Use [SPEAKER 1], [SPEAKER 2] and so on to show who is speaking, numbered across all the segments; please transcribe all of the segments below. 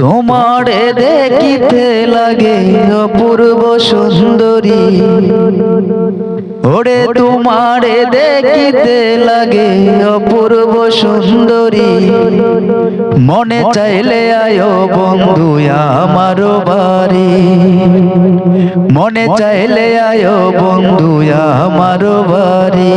[SPEAKER 1] তোমারে দেখিতে লাগে, অপূর্ব সুন্দরী। ওরে, তোমারে দেখিতে লাগে, অপূর্ব সুন্দরী। মনে চাইলে আয়ো বন্ধু আমার বাড়ি। মনে চাইলে আয়ো বন্ধু আমার বাড়ি।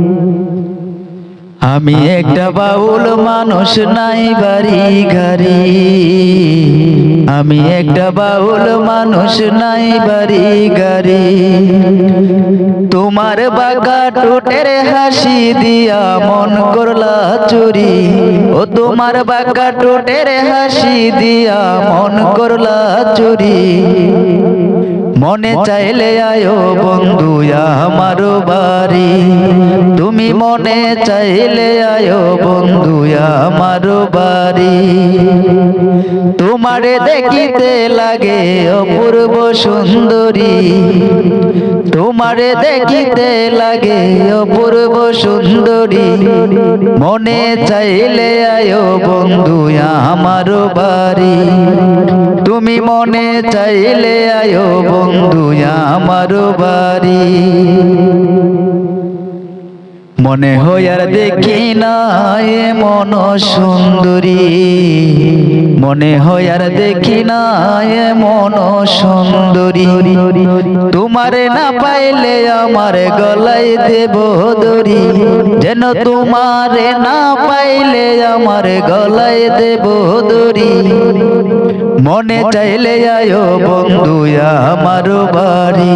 [SPEAKER 1] আমি একটা বাউল মানুষ নাই বাড়ি গাড়ি আমি একটা বাউল মানুষ নাই বাড়ি গাড়ি তোমার বাগা টোটের হাসি দিয়া মন করলা চুরি। ও তোমার বাগা টোটের হাসি দিয়া মন করলা চুরি। মনে চাইলে আয়ো বন্ধু, আমার বাড়ি। তুমি মনে চাইলে আয়ো বন্ধু, আমার বাড়ি। তোমারে দেখিতে লাগে অপূর্ব সুন্দরী। তোমারে দেখিতে লাগে অপূর্ব সুন্দরী। মনে চাইলে আয়ো বন্ধু, আমার বাড়ি। তুমি মনে চাইলে আয়ো বন্ধু আমার বাড়ি। মনে হয় আর দেখি না মন সুন্দরী। মনে হয় আর দেখি না মন সুন্দরী। তোমারে না পাইলে আমার গলাই দেব দড়ি। যেন তোমারে না পাইলে আমার গলাই দেব দড়ি। মনে চাইলে আয়ো বন্ধু আমার বাড়ি।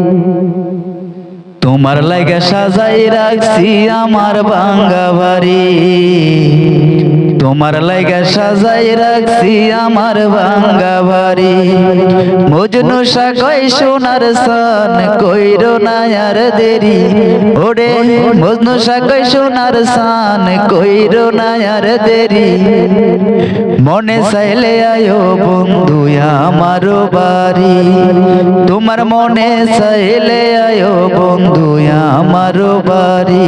[SPEAKER 1] তোমার লাগে সাজাই রাখছি আমার বাঙ্গা বাড়ি। তোমার লাইগা সাজাই রাখছি আমার বাঙ্গা বাড়ি। মজনু কই সোনার সান কইরো না আর দেরি। ওরে মজনু কই সোনার সান কইরো না আর দেরি। মনে চাইলে আয়ো বন্ধু আমার বাড়ি। তোমার মনে চাইলে আয়ো বন্ধু আমার বাড়ি।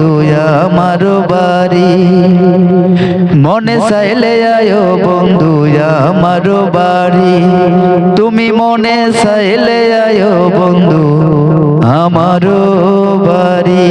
[SPEAKER 1] বাড়ি। মনে চাইলে আয়ো বন্ধু আমার বাড়ি। তুমি মনে চাইলে আয়ো বন্ধু আমার বাড়ি।